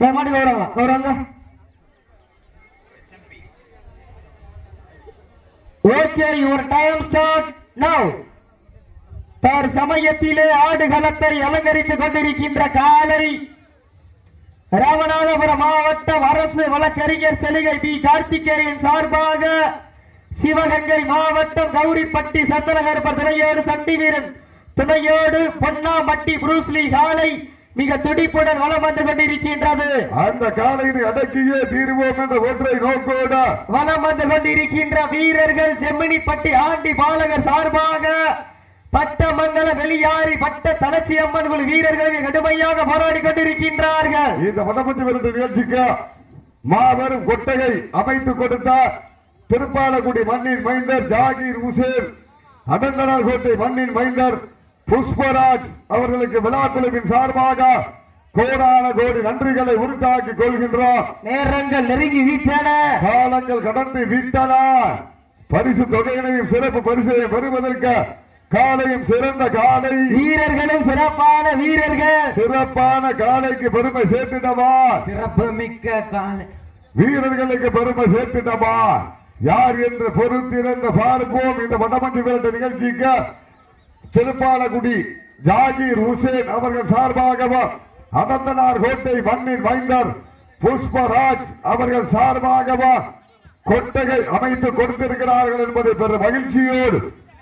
ஏன் மாடி கௌரவங்க okay your time start now தர் சமயத்திலே ஆடுகளத்தை அலங்கரித்துக் கொண்டிருக்கின்ற காலரி ராமநாதபுரம் மாவட்டம் அரசு வழக்கறிஞர் செலுகை பி. கார்த்திகேயன் சார்பாக சிவகங்கை மாவட்டம் கௌரிப்பட்டி சந்தனகர்பர் துணையோடு சண்டிவீரன் துணையோடு பொன்னாம்பட்டி புரூஸ்லி சாலை மிக துடிப்புடன் வலம் வந்து கொண்டிருக்கின்றது. அந்த காலையினை அடக்கியே தீருவோம் என்ற ஒன்றை நோக்கோட. வலம் வந்து கொண்டிருக்கின்ற வீரர்கள் செம்மினிப்பட்டி ஆண்டி பாலகர் சார்பாக பட்டமங்கல வெளியாரி பட்ட தலசி அம்மன் குழு வீரர்களை கடுமையாக போராடி கொண்டிருக்கின்றார்கள். இந்த வடமஞ்சு விருது நிகழ்ச்சிக்கு மாபெரும் கொட்டகை அமைத்து கொடுத்தார் திருப்பாலக்குடி மண்ணின் மைந்தர் ஜாகீர் உசேன் அடங்கனார் கோட்டை மண்ணின் மைந்தர் புஷ்பராஜ் அவர்களுக்கு விழாக்குழுவின் சார்பாக கோடான கோடி நன்றிகளை உருட்டாக்கி கொள்கின்றோம். நேரங்கள் நெருங்கி வீட்டன. காலங்கள் கடந்து விட்டன. பரிசு தொகையினையும் சிறப்பு பரிசையும் பெறுவதற்கு காலையும் சிறந்த காலை. வீரர்களும் சிறப்பான வீரர்கள். சிறப்பான காலைக்கு பெருமை சேர்த்திடவா? சிறப்பு மிக்க கால. வீரர்களுக்கு பெருமை சேர்த்திடவா? யார் என்று பொறுத்திருந்த பார்ப்போம். இந்த வடமஞ்சி விரட்டு நிகழ்ச்சிக்கு திருப்பாலகுடி ஜாகீர் ஹுசேன் அவர்கள் சார்பாகவும் அனந்தனார் கோட்டை மண்ணின் மைந்தர் புஷ்பராஜ் அவர்கள் சார்பாகவும் கொட்டகை அமைத்து கொடுத்திருக்கிறார்கள் என்பதை பெரும் மகிழ்ச்சியோடு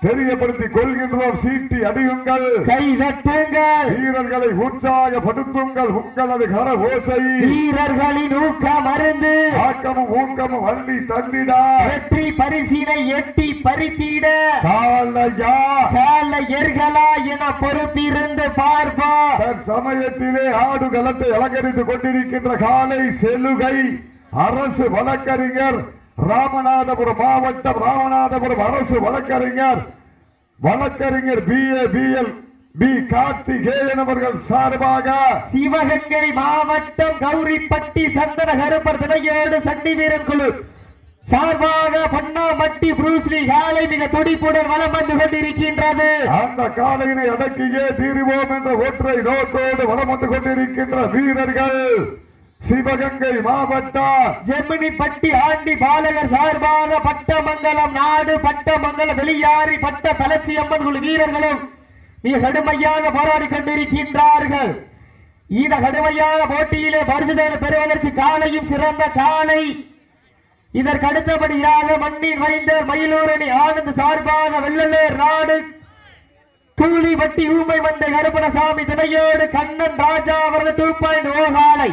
தெரியப்படுத்திக் கொள்கின்றோம். சீட்டி அடியுங்கள். கை தட்டுங்கள். வீரர்களை உற்சாகப்படுத்துங்கள். உங்களது கர ஓசை வீரர்களின் ஊக்கம் அருந்து. ஆக்கமும் ஊக்கமும் அள்ளி தந்திடா வெற்றி பரிசினை எட்டி பறித்திட. காலையா கால எர்களா என பொறுத்திருந்து பார்ப்போம். தன் சமயத்திலே ஆடு களத்தை அலங்கரித்துக் கொண்டிருக்கின்ற காலை செலுகை. அரசு வழக்கறிஞர் ராமநாதபுரம் மாவட்டம் ராமநாதபுரம் அரசு வழக்கறிஞர் வழக்கறிஞர் B A B L B Karthikeyan அவர்கள் சார்பாக சிவகங்கை மாவட்டம் கௌரிப்பட்டி சந்தன கருப்பர் துணையோடு சண்டி வீரர் குழு சார்பாக பண்ணாமட்டி புரூஸ்லி காலை மிக துடிப்புடன் வலம் வந்து கொண்டிருக்கின்றது. அந்த காலையினை அடக்கியே தீருவோம் என்ற ஒற்றை நோக்கோடு வலம் வந்து கொண்டிருக்கின்ற வீரர்கள். சிவகங்கை மாவட்டம் ஜெர்மனி பட்டி ஆண்டி பாலகர் சார்பாக பட்டமங்கலம் நாடு பட்டமங்கலம் வெளியாரி பட்ட தலசி அம்மன் குழு வீரர்களும் மிக கடுமையாக போராடி கொண்டிருக்கின்றார்கள். இந்த கடுமையான போட்டியிலே பரிசுதல் பெறுவதற்கு காலையும் சிறந்த காலை. இதற்கு அடுத்தபடியாக மண்ணின் மைந்தர் மயிலூரணி ஆனந்த் சார்பாக வெள்ளலேர் நாடு கூலிப்பட்டி ஊமை வந்த கருப்பணசாமி துணையோடு கண்ணன் ராஜா அவர்கள் டூ பாயிண்ட் ஓ காலை.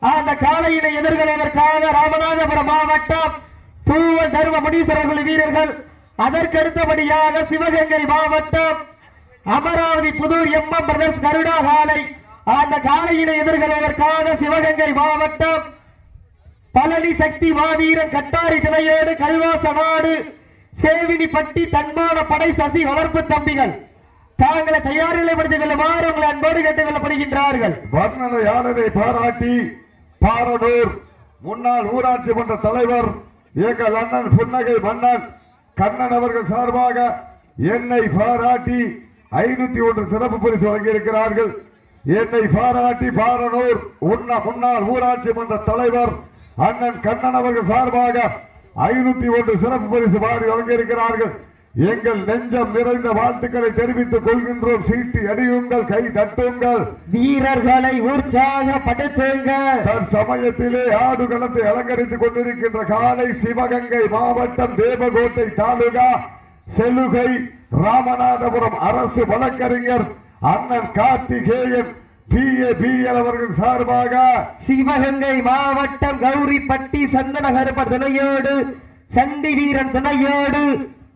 அந்த காலையினை எதிர்கொள்வதற்காக ராமநாதபுரம் மாவட்டம் பூவல் தர்ம முனீஸ்வரர் குழு வீரர்கள். அதற்கடுத்தபடியாக சிவகங்கை மாவட்டம் Amaravathi Puthur M M brothers Garuda காலை. அந்த காலையினை எதிர்கொள்வதற்காக சிவகங்கை மாவட்டம் பழனி சக்தி மாவீரன் கட்டாரி துணையோடு கல்வாச நாடு சேவினி பட்டி தன்மான படை சசி வளர்ப்பு தம்பிகள். தாங்களை தயார் நிலைப்படுத்திக் கொள்ளுமாறு உங்களை அன்போடு கேட்டுக் கொள்ளப்படுகின்றார்கள். வர்ணனையாளரை பாராட்டி பாரனூர் முன்னாள் ஊராட்சி மன்ற தலைவர் எங்கள் அண்ணன் புன்னகை மன்னன் கண்ணன் அவர்கள் சார்பாக என்னை பாராட்டி ஐநூத்தி ஒன்று சிறப்பு பரிசு வழங்கியிருக்கிறார்கள். என்னை பாராட்டி பாரனூர் உன்ன முன்னாள் ஊராட்சி மன்ற தலைவர் அண்ணன் கண்ணன் அவர்கள் சார்பாக ஐநூத்தி ஒன்று சிறப்பு பரிசு பாடி வழங்கியிருக்கிறார்கள். எங்கள் நெஞ்சம் நிறைந்த வாழ்த்துக்களை தெரிவித்துக் கொள்கின்றோம். சீட்டி அடியுங்கள் கை தட்டுங்கள். வீரர்களை உற்சாகப்படுத்துங்கள் சமயத்திலே ஆடு களத்தை அலங்கரித்துக் கொண்டிருக்கின்ற காலை சிவகங்கை மாவட்டம் தேவகோட்டை தாலுகா செலுகை ராமநாதபுரம் அரசு வழக்கறிஞர் அண்ணன் கார்த்திகேயன் அவர்கள் சார்பாக சிவகங்கை மாவட்டம் கௌரிப்பட்டி சந்தனகருப்பர் துணையோடு சண்டி வீரன் துணையோடு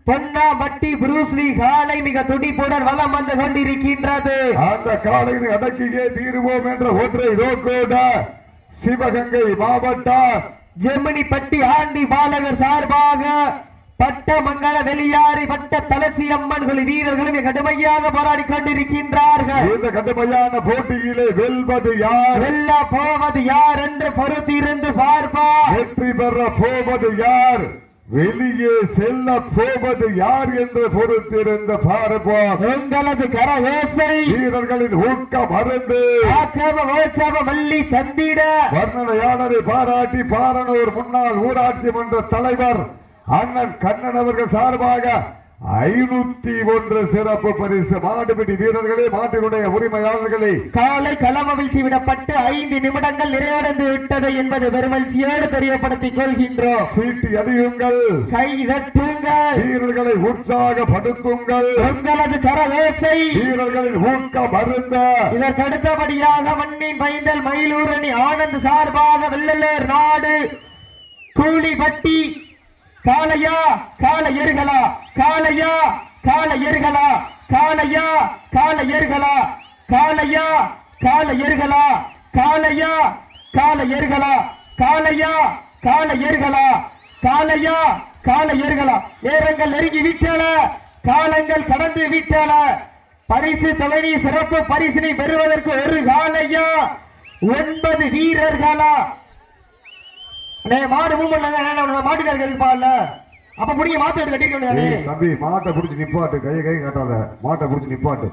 பொன்னாம்பட்டி புரூஸ்லி காலை மிக துடிப்புடன் வலம் வந்து கொண்டிருக்கின்றது. அந்த காலையில் அடக்கியே தீருவோம் என்ற ஒன்றை நோக்கோட சிவகங்கை மாவட்டம் ஜெர்மனி பட்டி ஆண்டி பாலகர் சார்பாக பட்ட மங்கள வெளியாரி பட்ட தலசி அம்மன் குழு வீரர்களும் கடுமையாக போராடி கொண்டிருக்கின்றார்கள். இந்த கடுமையான போட்டியிலே வெல்வது யார்? வெல்ல போவது யார் என்று பொறுத்திருந்து பார்ப்பா வெற்றி பெற போவது யார்? வெளியே செல்ல போவது யார் என்று பொறுத்திருந்த பார்ப்போம். உங்களது கரவேசை வீரர்களின் ஊக்கம் அருந்து வள்ளி சந்திட. வர்ணனையாளரை பாராட்டி பாரனூர் முன்னாள் ஊராட்சி மன்ற தலைவர் அண்ணன் கண்ணன் அவர்கள் சார்பாக ஐநூத்தி ஒன்று சிறப்பு பரிசு. மாடுபிடி வீரர்களே மாட்டினுடைய உரிமையாளர்களே. காலை களமவிழ்ச்சி விடப்பட்டு ஐந்து நிமிடங்கள் நிறைவடைந்து விட்டது என்பது பெருமகிழ்ச்சியோடு தெரியப்படுத்திக் கொள்கின்றோம். சீட்டி அடியுங்கள் கை தட்டுங்கள் வீரர்களை உற்சாகப்படுத்துங்கள். உங்களது கரவேசை வீரர்களின் ஊக்கம் அருந்த. இதற்கு அடுத்தபடியாக மண்ணின் பைந்தல் மயிலூரணி ஆனந்த் சார்பாக வெள்ளலேர் நாடு. கூலிபட்டி காலையா கால எருகலா காலையா கால எருகலா காலையா கால எருகலா காலையா கால எருகலா காலையா கால எருகலா காளையா கால எருகலா காலையா கால எருகலா நேரங்கள் நெருங்கி வீச்சால காலங்கள் கடந்து வீச்சால. பரிசு தலைவி சிறப்பு பரிசினை பெறுவதற்கு ஒரு காலையா ஒன்பது வீரர்களா. அண்ணே, மாடு மூமெண்ட் மாட்டுக்காரங்க இருப்பான்ல அப்ப முடிய மாத்து எடுத்து கட்டிருக்க முடியாது ஏய், தம்பி மாட்டை புடிச்சு நிப்பாட்டு. கையை கை காட்டாத. மாட்டை புடிச்சு நிப்பாட்டு.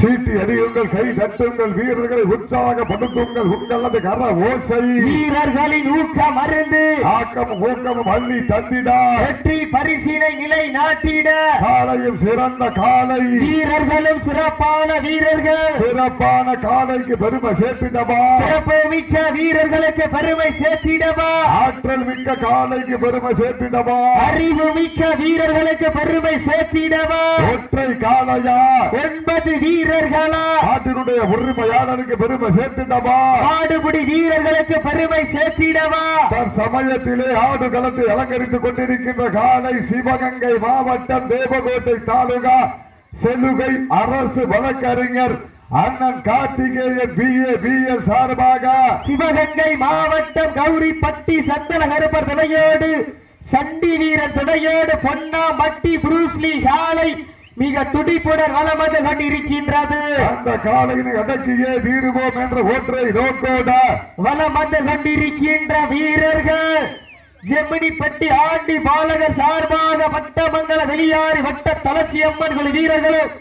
சீட்டி அடியுங்கள் கை தட்டுங்கள் வீரர்களை உற்சாகப்படுத்துங்கள் உங்களது கர ஓசை. வீரர்களின் ஊக்கம் மருந்து ஆக்கமும் ஊக்கமும் அள்ளி தந்திடா. வெற்றி பரிசினை நிலை நாட்டிட காலையும் சிறந்த காலை. வீரர்களும் சிறப்பான வீரர்கள். சிறப்பான காலைக்கு பெருமை சேர்த்திடவா. சிறப்பு மிக்க வீரர்களுக்கு பெருமை சேர்த்திடவா. ஆற்றல் மிக்க காலைக்கு பெருமை சேர்த்திடவா. அறிவு மிக்க வீரர்களுக்கு பெருமை சேர்த்திடவா. ஒற்றை காலையா. ஒன்பது வீரர்களா? நாட்டினுடைய உரிமையாளருக்கு பெருமை சேர்த்திடவா? ஆடுபுடி வீரர்களுக்கு பெருமை சேர்த்திடவா? சமயத்திலே ஆடு களத்தை அலங்கரித்துக் கொண்டிருக்கின்ற காலை சிவகங்கை மாவட்டம் தேவகோட்டை தாலுகா செலுகை அரசு வழக்கறிஞர் அண்ணன் Karthikeyan B A B L சார்பாக சிவகங்கை மாவட்டம் கௌரிப்பட்டி சந்தன கருப்பர் துணையோடு சண்டி வீரன் துணையோடு பொன்னா மட்டி புரூஸ்லி சாலை மிக துடிப்புடன் வளம் வந்து கொண்டிருக்கின்றது அந்த காலையினை அடக்கியே தீருவோம் என்ற ஒற்றை நோக்கோட வளம் வந்து கொண்டிருக்கின்ற வீரர்கள் ஜெமினிப்பட்டி ஆண்டி பாலகர் சார்பாக பட்டமங்கல வெளியாறு வட்ட தலசி அம்மன் குழு வீரர்களும்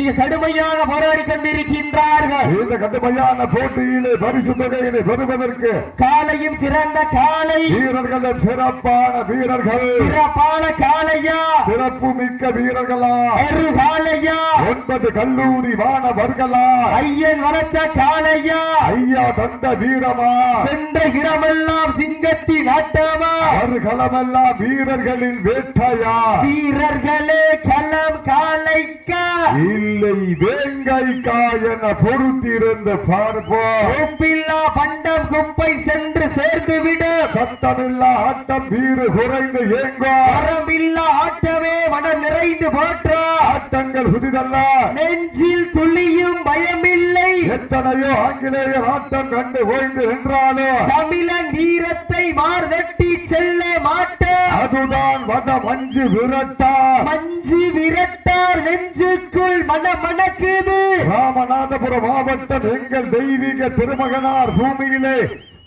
மிக கடுமையாக போராடி கொண்டிருக்கின்றார்கள். இந்த கடுமையான போட்டியிலே பரிசு தொகையினை பெறுவதற்கு காலையும் சிறந்த காலை. வீரர்களும் சிறப்பான வீரர்கள். சிறப்பான காலையா? சிறப்பு மிக்க வீரர்களா? ஒரு காலையா? ஒன்பது கல்லூரி மாணவர்களா? ஐயன் வளர்த்த காலையா? ஐயா தந்த வீரமா? சென்ற இடமெல்லாம் சிங்கத்தின் ஆட்டமா? ஒரு களமெல்லாம் வீரர்களின் வேட்டையா? வீரர்களே களம் காலைக்கா? இல்லை. வேங்கைக்கா என பொறுத்திருந்து பார்ப்போம். உப்பில்லா பண்டம் குப்பை சென்று சேர்த்து விட சத்தமில்லா ஆட்டம் வீறு குறைந்து ஏங்கோ வரமில்லா ஆட்டமே மனம் நிறைந்து போற்றா. ஆட்டங்கள் புதிதல்ல. நெஞ்சில் துளியும் பயமில்லை. எத்தனையோ ஆங்கிலேயர் ஆட்டம் கண்டு ஓய்ந்து நின்றாலும் தமிழன் வீரத்தை மார்தட்டி செல்ல மாட்டார் அதுதான் வட மஞ்சு விரட்டா. மஞ்சு விரட்டார் நெஞ்சுக்குள் மன மணக்குது ராமநாதபுரம் மாவட்டம் எங்கள் தெய்வீக திருமகனார் பூமியிலே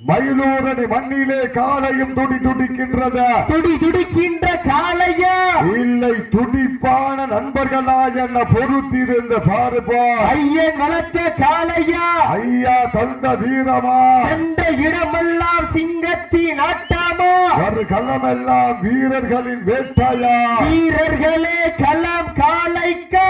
மயிலூரணி மண்ணிலே காலையும் துடி துடிக்கின்றது. துடி துடிக்கின்ற காளையா? இல்லை துடிப்பான நண்பர்களா என்ன பொறுத்திருந்து பார்ப்போம் ஐயன் வளர்த்த காளையா? ஐயா தந்த வீரமா? சென்ற இடமெல்லாம் சிங்கத்தின் ஆட்டாமா? ஒரு களமெல்லாம் வீரர்களின் வேட்டையா? வீரர்களே களம் காளைக்கா?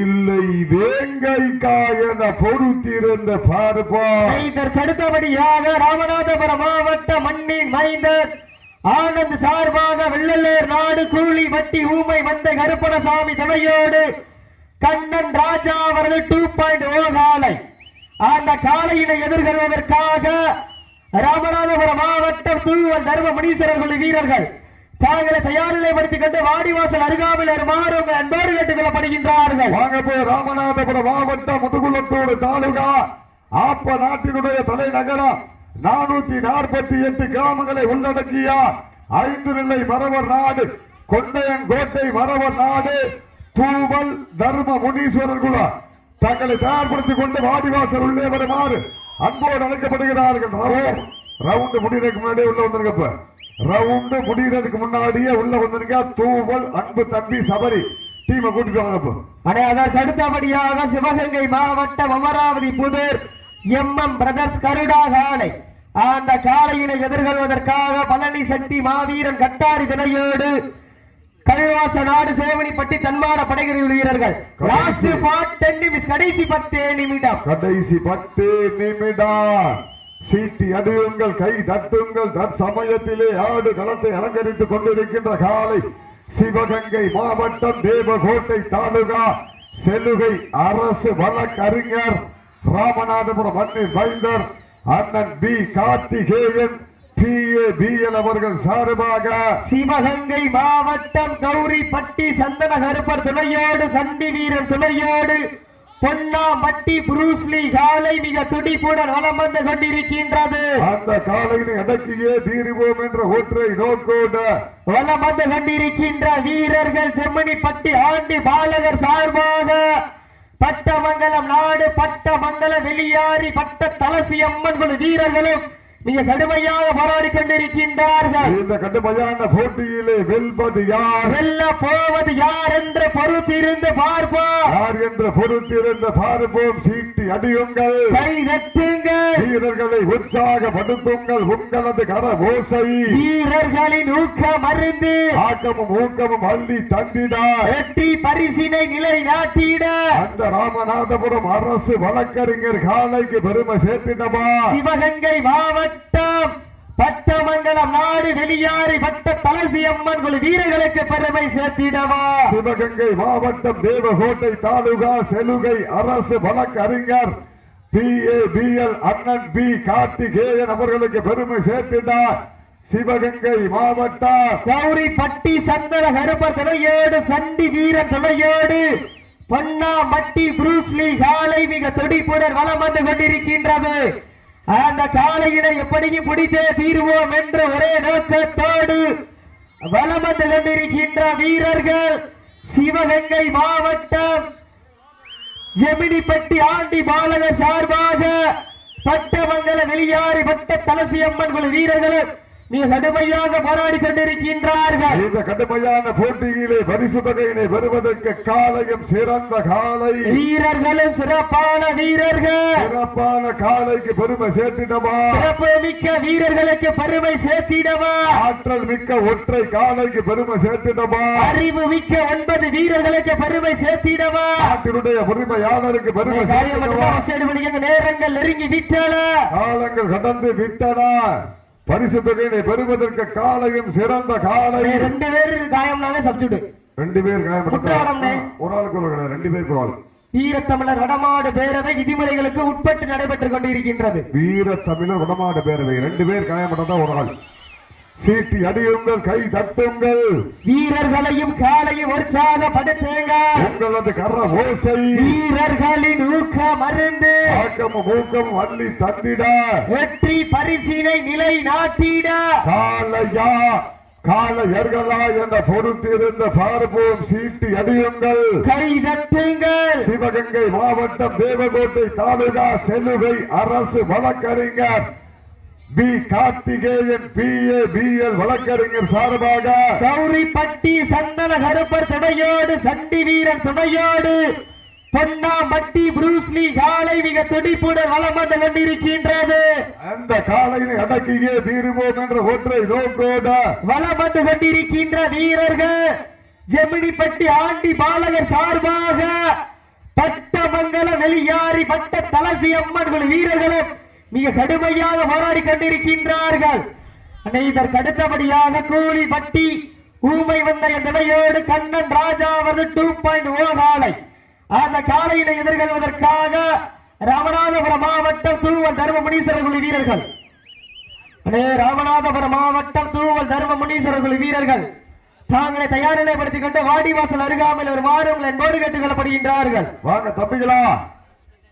இல்லை வேங்கைக்கா என பொறுத்திருந்து பார்ப்போம் இதற்கு அடுத்தபடியாக ராமநாதபுரம் மாவட்ட மண்ணின் மைந்தர். ஆனந்த் சார்பாக வெள்ளலேர் நாடு கூலி வட்டி ஊமை வந்த கருப்பணசாமி துணையோடு கண்ணன் ராஜா அவர்கள் டூ பாயிண்ட் ஓ காலை. அந்த காலையினை எதிர்கொள்வதற்காக ராமநாதபுரம் மாவட்டம் தூவல் தர்ம முனீஸ்வரர்கள் வீரர்கள் தாங்களை தயார் நிலைப்படுத்திக் கொண்டு வாடிவாசல் அருகாமையில் வருமாறு அன்போடு கேட்டுக் கொள்ளப்படுகின்றார்கள் ராமநாதபுரம் மாவட்டம் முதுகுளத்தூர் தாலுகா. ஆப்ப நாட்டினுடைய தலைநகரம். நானூத்தி நாற்பத்தி எட்டு கிராமங்களை உள்ளடக்கிய ஐந்து நிலை மரவர் நாடு கொண்டையங்கோட்டை மரவர் நாடு தூவல் தர்ம முனீஸ்வரர் குல. தங்களை தயார்படுத்திக் கொண்டு வாடிவாசல் உள்ளே வருமாறு அன்போடு அழைக்கப்படுகிறார்கள். ரவுண்டு முடிகிறதுக்கு முன்னாடியே உள்ள வந்திருக்கப்ப. ரவுண்டு முடிகிறதுக்கு முன்னாடியே உள்ள வந்திருக்க? தூவல் அன்பு தம்பி சபரி. டீமை கூட்டிட்டு வாங்க அடே அதற்கு அடுத்தபடியாக சிவகங்கை மாவட்டம் Amaravathi Puthur M M brothers Garuda காலை அந்த காளையினை எதிர்கொள்வதற்காக பழனி சக்தி மாவீரன் கட்டாரி துணையோடு கழுவாச நாடு சேவனிப்பட்டி தன்மான படைகளில் வீரர்கள். லாஸ்ட் நிமிஷம் கடைசி பத்தே நிமிடம். கடைசி பத்து நிமிடம். சீட்டி அடியுங்கள் கை தட்டுங்கள் தற்சமயத்திலே ஆடு களத்தை அலங்கரித்துக் கொண்டிருக்கின்ற காலை சிவகங்கை மாவட்டம் தேவகோட்டை தாலுகா செலுகை அரசு வழக்கறிஞர் ராமநாதபுரம் மண்ணின் வைந்தர் அண்ணன் B Karthikeyan B A B L அவர்கள் சார்பாக சிவகங்கை மாவட்டம் கௌரிப்பட்டி சந்தன கருப்பர் துணையோடு சண்டி வீரர் துணையோடு பொன்னாம்பட்டி புரூஸ்லி காலை மிக துடிப்புடன் வலம் வந்து கொண்டிருக்கின்றது. அந்த காலையினை அடக்கியே தீருவோம் என்ற ஒற்றை நோக்கோட வலம் வந்து கொண்டிருக்கின்ற வீரர்கள் செம்மணிப்பட்டி ஆண்டி பாலகர் சார்பாக பட்டமங்கலம் நாடு பட்டமங்கலம் வெளியாரி பட்ட தலசி அம்மன் குழு வீரர்களும் மிக கடுமையாக போராடி கொண்டிருக்கின்றார்கள். இந்த கடுமையான போட்டியிலே வெல்வது யார்? வெல்ல போவது யார் என்று பொறுத்திருந்து பார்ப்போம். யார் என்று பொறுத்திருந்த பார்ப்போம். சீட்டி அடியுங்கள். கை தட்டுங்கள். வீரர்களை உற்சாகப்படுத்துங்கள். உங்களது கர ஓசை வீரர்களின் ஊக்கம் மருந்து ஆக்கமும் ஊக்கமும் அள்ளி தந்திட. வெற்றி பரிசினை நிலை நாட்டிட. அந்த ராமநாதபுரம் அரசு வழக்கறிஞர் காலைக்கு பெருமை சேர்த்திடமா சிவகங்கை மாவட்டம் பட்டமங்கலம் நாடு வெளியாறு பட்ட தலசி அம்மன் குழு வீரர்களுக்கு பெருமை சேர்த்திடவா? சிவகங்கை மாவட்டம் தேவகோட்டை தாலுகா செலுகை அரசு வழக்கறிஞர் பி. ஏ. பி. எல். அண்ணன் பி. கார்த்திகேயன் அவர்களுக்கு பெருமை சேர்த்தினார் சிவகங்கை மாவட்டம். கௌரி பட்டி சந்தன கருப்ப துணையோடு சண்டி வீரன் துணையோடு பொன்னா மட்டி புரூஸ்லி காலை மிக துடிப்புடன் வலம் வந்து கொண்டிருக்கின்றது. அந்த காளையினை எப்படியும் பிடித்தே தீருவோம் என்ற ஒரே நோக்கத்தோடு வலம் வந்து கொண்டிருக்கின்ற வீரர்கள் சிவகங்கை மாவட்டம் ஜெமினிப்பட்டி ஆண்டி பாலக சார்பாக பட்டமங்கல வெளியாறு பட்ட தலசி அம்மன் குழு வீரர்களும் மிக கடுமையாக போராடி கொண்டிருக்கின்றார்கள். இந்த கடுமையான போட்டியிலே பரிசு தொகையினை பெறுவதற்கு காலையும் சிறந்த காலை. வீரர்களும் சிறப்பான வீரர்கள். சிறப்பான காலைக்கு பெருமை சேர்த்திடமா சிறப்பு மிக்க வீரர்களுக்கு பெருமை சேர்த்திடவா? ஆற்றல் மிக்க ஒற்றை காலைக்கு பெருமை சேர்த்திடமா அறிவு மிக்க ஒன்பது வீரர்களுக்கு பெருமை சேர்த்திடவா? நாட்டினுடைய உரிமையாளருக்கு பெருமை சேர்த்திடவா? நேரங்கள் நெருங்கி விட்டன. காலங்கள் கடந்து விட்டன. பரிசு தொகையினை பெறுவதற்கு காலையும் சிறந்த காலை ரெண்டு பேர் காயம்னாலே சப்ஸ்டியூட். ரெண்டு பேர். காயப்பட்ட ஒரு ஆளுக்கு ஒரு ரெண்டு பேருக்கு ஒரு ஆள். வீரத்தமிழர் வடமாடு பேரவை விதிமுறைகளுக்கு உட்பட்டு நடைபெற்றுக் கொண்டிருக்கின்றது. வீர தமிழர் வடமாடு பேரவை. ரெண்டு பேர் காயப்பட்டதா ஒரு ஆள். சீட்டி அடியுங்கள் கை தட்டுங்கள். வீரர்களையும் காலையும் உற்சாகப்படுத்துங்க உங்களது கர ஓசை. வீரர்களின் ஊக்க மருந்து. ஆக்கமும் ஊக்கமும் அள்ளி தந்திட. வெற்றி பரிசினை நிலை நாட்டிட காலையா காலையர்களா என்ற பொறுத்திருந்த பார்ப்போம் சீட்டி அடியுங்கள். கை தட்டுங்கள். சிவகங்கை மாவட்டம் தேவகோட்டை தாலுகா செலுகை அரசு வழக்கறிஞர் B Karthikeyan B A B L வழக்கறிஞர் சார்பாக கௌரிப்பட்டி சந்தன கருப்பர் துணையோடு சண்டி வீரன் துணையோடு பொன்னாம்பட்டி புரூஸ்லி காலை மிக துடிப்புடன் வலம் வந்து கொண்டிருக்கின்றது. அந்த காலையினை அடக்கியே தீருவோம் என்ற ஒற்றை நோக்கோட வலம் வந்து கொண்டிருக்கின்ற வீரர்கள் ஜெமினிப்பட்டி ஆண்டி பாலகர் சார்பாக பட்டமங்கல வெளியாரி பட்ட தலசி அம்மன் வீரர்களும் மிக கடுமையாக போராடி கொண்டிருக்கின்றார்கள். இதற்கு அடுத்தபடியாக கூலி பட்டி ஊமை வந்த நிலையோடு கண்ணன் ராஜா அவர்கள் டூ பாயிண்ட் ஓ காலை. அந்த காலையினை எதிர்கொள்வதற்காக ராமநாதபுரம் மாவட்டம் தூவல் தர்மமுனீஸ்வரர் குழு வீரர்கள். அடே ராமநாதபுரம் மாவட்டம் தூவல் தர்ம முனீஸ்வரர் குழு வீரர்கள். தாங்களை தயார் நிலைப்படுத்திக் கொண்டு வாடிவாசல் அருகாமையில் ஒரு மாறுங்கள் என்போடு கேட்டுக் கொள்ளப்படுகின்றார்கள். வாங்க தம்பிகளா.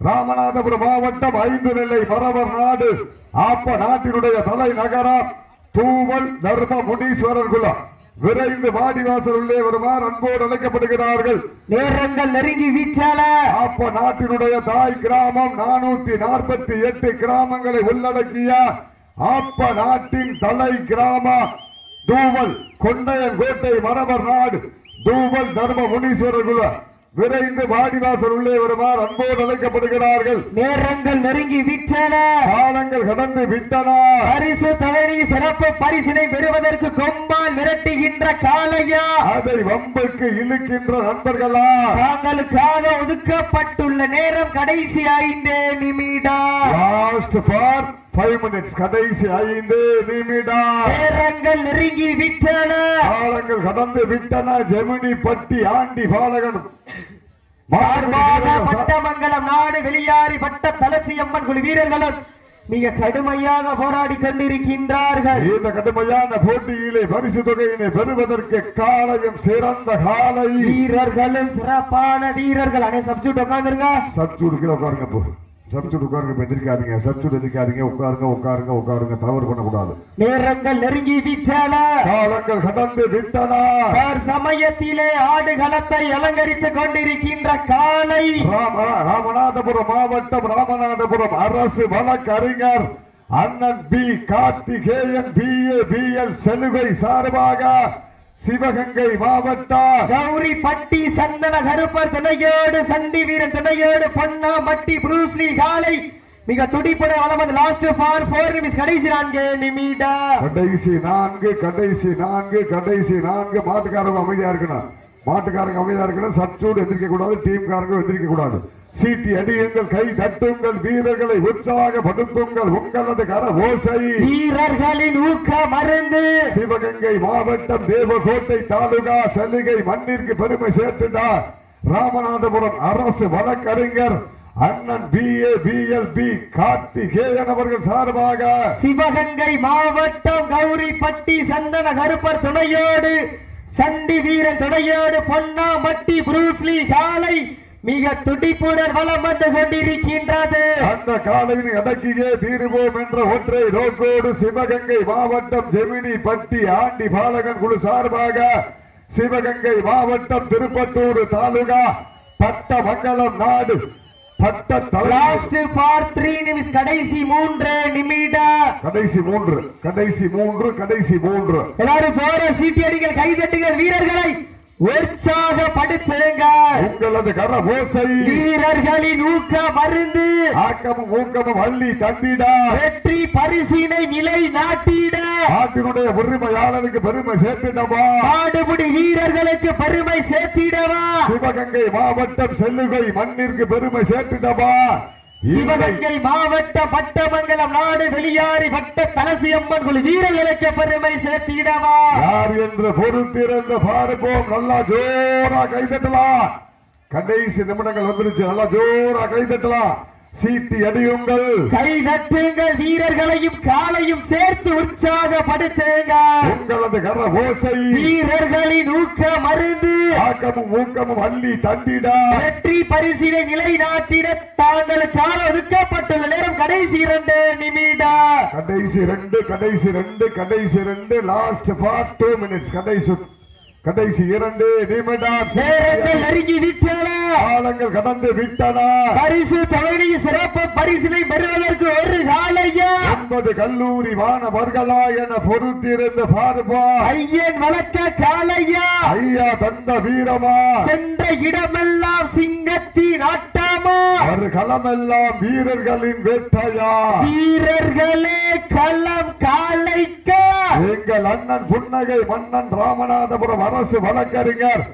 ராமநாதபுரம் மாவட்டம் ஐந்து நெல்லை மரவர் நாடு ஆப்ப நாட்டினுடைய தலைநகரம் தூவல் தர்ம முனீஸ்வரர் குலம். விரைந்து வாடிவாசல் உள்ளே வருமாறு அன்போடு அழைக்கப்படுகிறார்கள். நேரங்கள் நெருங்கி வீச்சால. ஆப்ப நாட்டினுடைய தாய் கிராமம் நானூத்தி நாற்பத்தி எட்டு கிராமங்களை உள்ளடக்கிய ஆப்ப நாட்டின் தலை கிராம தூவல் கொண்டையன் கோட்டை மரபர் நாடு தூவல் தர்ம முனீஸ்வரர் குல விரைந்து வாடிவாசல் உள்ளே வருமாறு அன்போடு அழைக்கப்படுகிறார்கள். நேரங்கள் நெருங்கி விட்டன. காலங்கள் கடந்து விட்டன. பரிசு தவறி சிறப்பு பரிசினை பெறுவதற்கு கொம்பால் மிரட்டுகின்ற காளையா. அதை வம்புக்கு இழுக்கின்ற நண்பர்களா. தாங்களுக்காக ஒதுக்கப்பட்டுள்ள நேரம் கடைசி ஐந்து நிமிடம். லாஸ்ட் ஃபார் ஃபைவ் மினிட்ஸ் கடைசி ஐந்து நிமிடம். நேரங்கள் நெருங்கி விட்டன. காலங்கள் கடந்து விட்டன. ஜெமினி பட்டி ஆண்டி பாலகன். பட்டமங்கலம் நாடு வெளியாரி பட்ட தலசியம்மன் குழு வீரர்களும் மிக கடுமையாக போராடி கொண்டிருக்கின்றார்கள். இந்த கடுமையான போட்டியிலே பரிசு தொகையினை பெறுவதற்கு காலையும் சிறந்த காலை. வீரர்களும் சிறப்பான வீரர்கள். அனை சப்ஜூட் உட்காந்துருங்க சப்சூடு கீழே உட்காருங்க போ. சப்சூடு உட்காருங்க இப்ப எதிர்க்காதீங்க சப்சூடு எதிர்க்காதீங்க உட்காருங்க உட்காருங்க உட்காருங்க. தவறு பண்ணக்கூடாது. நேரங்கள் நெருங்கி விட்டன. காலங்கள் கடந்து விட்டன. சமயத்திலே ஆடுகளத்தை அலங்கரித்துக் கொண்டிருக்கின்ற காலை. ராம ராமநாதபுரம் மாவட்டம் ராமநாதபுரம் அரசு வழக்கறிஞர் அண்ணன் B. Karthikeyan B A B L செலுவை சார்பாக சிவகங்கை மாவட்டம். கௌரி பட்டி சந்தன கருப்பர் துணையோடு சண்டி வீரன் துணையோடு பொன்னா பட்டி புரூஸ்லி காலை மிக துடிப்பட வளமது லாஸ்ட் ஃபார் போர் நிமிஷம் கடைசி நான்கு நிமிடம் கடைசி நான்கு கடைசி நான்கு கடைசி நான்கு. மாட்டுக்காரங்க அமைதியா இருக்கணும். மாட்டுக்காரங்க அமைதியா இருக்கணும். சற்றோடு எதிர்க்க கூடாது டீம்காரங்க எதிர்க்க கூடாது சீட்டி அடியுங்கள் கை தட்டுங்கள் வீரர்களை உற்சாகப்படுத்துங்கள். உங்களது கர ஓசை வீரர்களின் ஊக்க மருந்து சிவகங்கை மாவட்டம் தேவகோட்டை தாலுகா சலுகை மண்ணிற்கு பெருமை சேர்த்துட்டார். ராமநாதபுரம் அரசு வழக்கறிஞர் அண்ணன் B A B L B Karthikeyan அவர்கள் சார்பாக சிவகங்கை மாவட்டம் கௌரி பட்டி சந்தன கருப்பர் துணையோடு சண்டி வீரன் துணையோடு பொன்னா மட்டி புரூஸ்லி சாலை மிக துடிப்புடன் வளம் வந்து கொண்டிருக்கின்றது. அந்த காலையில் அடக்கியே தீருவோம் என்ற ஒற்றை நோக்கோடு சிவகங்கை மாவட்டம் ஜெமினி பட்டி ஆண்டி பாலகன் குழு சார்பாக சிவகங்கை மாவட்டம் திருப்பத்தூர் தாலுகா நாடு பட்ட த்ரீ நிமிஷம் கடைசி மூன்று நிமிடம் கடைசி மூன்று கடைசி மூன்று கடைசி மூன்று. எல்லாரும் போற சீட்டியடிகள் கைதட்டுங்கள் வீரர்களை. உற்சாகப்படுத்துங்க உங்களது கர ஓசை வீரர்களின் ஊக்க மருந்து. ஆக்கமும் ஊக்கமும் அள்ளி தந்திடா வெற்றி பரிசினை நிலை நாட்டிட. நாட்டினுடைய உரிமையாளருக்கு பெருமை சேர்த்திடவா? பாடுபடி வீரர்களுக்கு பெருமை சேர்த்திடவா? சிவகங்கை மாவட்டம் செல்லுகை மண்ணிற்கு பெருமை சேர்த்திடவா? சிவகங்கை மாவட்ட பட்டமங்கலம் நாடு வெளியாரி பட்ட கலசியம்மன் குழு வீரர்களுக்கு பெருமை சேர்த்திடவா யார் என்று பொறுத்திருந்த பார்ப்போம் நல்லா ஜோரா கைதட்டலாம் கடைசி நிமிடங்கள் வந்துருச்சு நல்லா ஜோரா கைதட்டலாம் சீட்டி அடியுங்கள். கை தட்டுங்கள் வீரர்களையும் காலையும் சேர்த்து உற்சாகப்படுத்துங்க. உங்களது கர ஓசை. வீரர்களின் ஊக்க மருந்து ஆக்கமும் ஊக்கமும் அள்ளி தந்திடா. வெற்றி பரிசினை நிலைநாட்டிட தாங்களுக்கான ஒதுக்கப்பட்டுள்ள நேரம் கடைசி இரண்டு நிமிடம். கடைசி ரெண்டு கடைசி ரெண்டு கடைசி ரெண்டு லாஸ்ட் ஃபார் டூ மினிட்ஸ் கடைசி கடைசி இரண்டு நிமிடம். நெருங்கி விட்டன காலங்கள் கடந்து விட்டன பரிசு தவணி சிறப்பு பரிசினை பெறுவதற்கு ஒரு காலையா? ஒன்பது கல்லூரி மாணவர்களா என பொறுத்திருந்த பார்ப்பா ஐயன் வழக்க காலையா? ஐயா தந்த வீரமா? சென்ற இடமெல்லாம் சிங்கத்தின் ஆட்டாமா ஒரு களமெல்லாம் வீரர்களின் வேட்டையா? வீரர்களே களம் காலைக்கா? எங்கள் அண்ணன் புன்னகை மன்னன் ராமநாதபுரம் அரசு வழக்கறிஞர்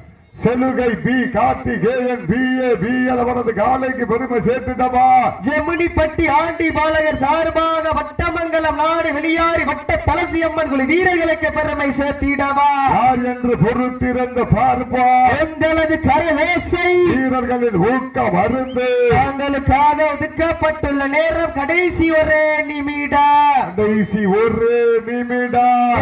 செலுகை B Karthikeyan B A B L அவரது காலைக்கு பெருமை சேர்த்துட்டவா? ஜெமினிப்பட்டி ஆண்டி பாலகர் சார்பாக வட்டமங்கலம் நாடு வெளியாரி வட்ட தலசியம்மன் குழு வீரர்களுக்கு பெருமை சேர்த்திடவா? யார் என்று பொறுத்திருந்த பார்ப்பா? எங்களது கரவேசை வீரர்களின் ஊக்கம் அருந்து தாங்களுக்காக ஒதுக்கப்பட்டுள்ள நேரம் கடைசி ஒரு நிமிடம். கடைசி ஒரு நிமிடம்.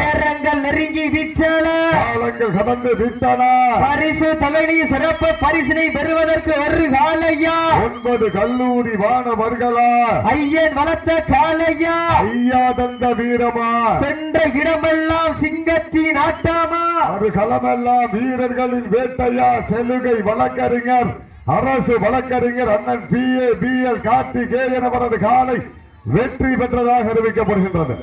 நேரங்கள் நெருங்கி விட்டன காலங்கள் கடந்து விட்டன. பரிசு தவணி சிறப்பு பரிசினை பெறுவதற்கு ஒரு காலையா? ஒன்பது கல்லூரி மாணவர்களா? ஐயன் வளர்த்த காலையா? ஐயா தந்த வீரமா? சென்ற இடமெல்லாம் சிங்கத்தின் ஆட்டாமா? அது களமெல்லாம் வீரர்களின் வேட்டையா? செலுகை வழக்கறிஞர் அரசு வழக்கறிஞர் அண்ணன் B A B L Karthikeyan அவரது காலை வெற்றி பெற்றதாக அறிவிக்கப்படுகின்றது.